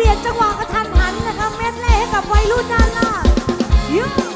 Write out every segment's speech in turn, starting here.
เปลี่ยนจังหวะกระทันหันนะคะเม็ดเล่ให้กับวัยรุ่นด้านล่าง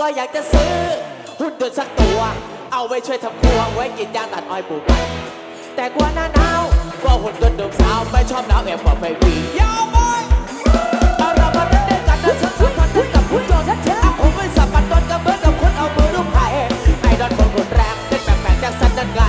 ก็อยากจะซื้อ หุ้นเดินสักตัว เอาไว้ช่วยทำครัวไว้กินยางตัดอ้อยปลูกมัแต่กว่าหน้าหนาวก็หุ่นเดินเดิมสาวไม่ชอบหนาวแอบปอกภัยดียาวไปเอาเรามาเล่นด้วกันนะฉันสัมพันธ์ด้วกับหุ้นยนต์นะเธอเอาคงไม่สับปันต้นกับเบิร์ดกับคนเอามือรูกไผ่ไอ้ดอนคนคนแรกเป็นแบบแบบจากสันนั่นไง